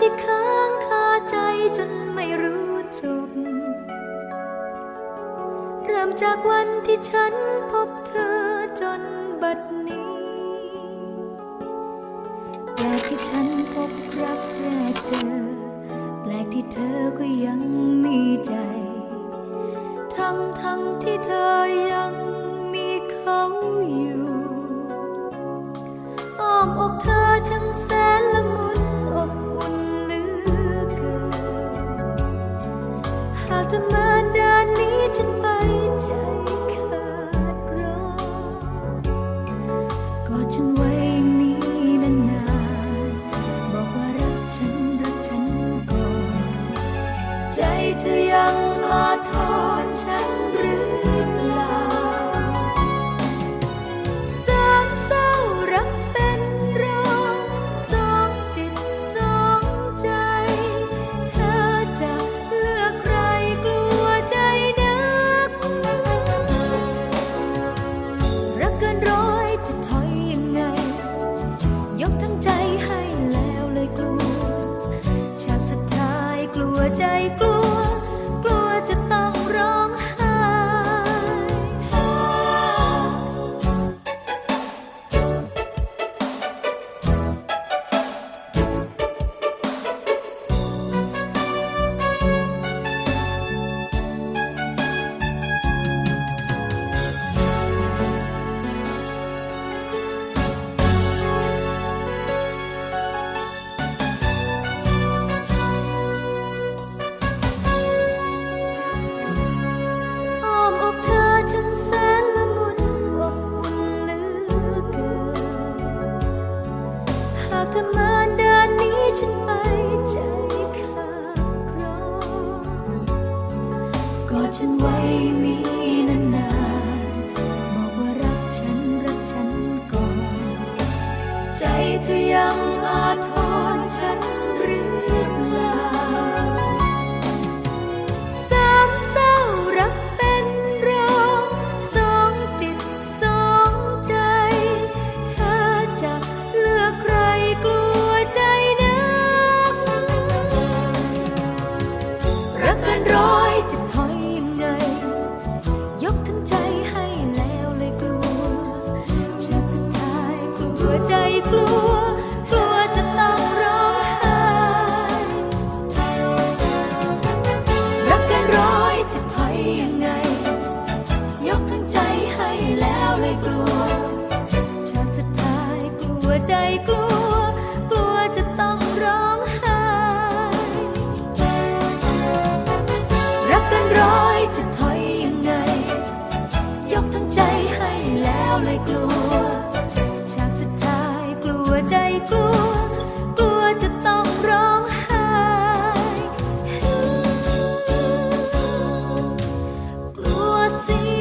ที่ค้างคาใจจนไม่รู้จบ เริ่มจากวันที่ฉันพบเธอจนบัดนี้แปลกที่ฉันพบรักแรกเจอ แปลกที่เธอก็ยังมีใจ ทั้งทั้งที่เธอยังมีเขาอยู่ หากจะมาด้านนี้ฉันไปใจขาดร้อนกอดฉันไว้อย่างนี้นานๆบอกว่ารักฉันรักฉันก่อน ใจเธอยังอาทรฉันหรือ ใจกลัว เธอมาเด้านนี้ฉันไปใจขาดร้อนกอดฉันไว้มีนานๆบอกว่ารักฉันรักฉันก่อน ใจเธอยังอาทรฉัน ใจกลัว กลัวจะต้องร้องไห้รักกันร้อยจะถอยยังไง ยกทั้งใจให้แล้วเลยกลัวฉากสุดท้ายกลัวใจกลัว see